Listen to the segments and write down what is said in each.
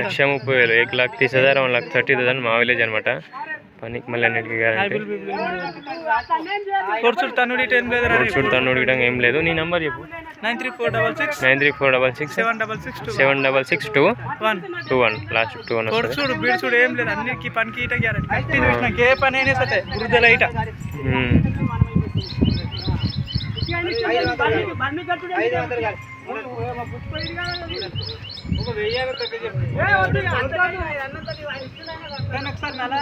లక్ష ముప్పై వేలు ఏక్ లాక్ తీస్ హజార్ వన్ లాక్ థర్టీ థౌసండ్ మా విలేజ్ అనమాట పనికి మళ్ళీ అన్నిటికీ గ్యారంటీ చూడు తన్నుడు ఏం లేదు. నీ నంబర్ చెప్పు. Nine three four double six nine three four double six seven double six two seven double six two one. Two one. Last two one ఏం లేదు. పనికి ఇట గ్యారెంటీ కట్టి చూసినాక ఏ పని అయినా సరే వృద్ధుల ఇట. మ్మ్. ఒకసారి నలా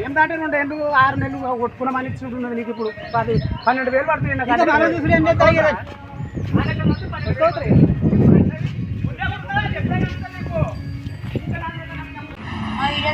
ఏం దాంట్లో రెండు ఎండు ఆరు నెలలు కొట్టుకున్నామని చూడున్నది నీకు ఇప్పుడు? పది పన్నెండు వేలు పడుతుంది నాకు. మా వీడియోస్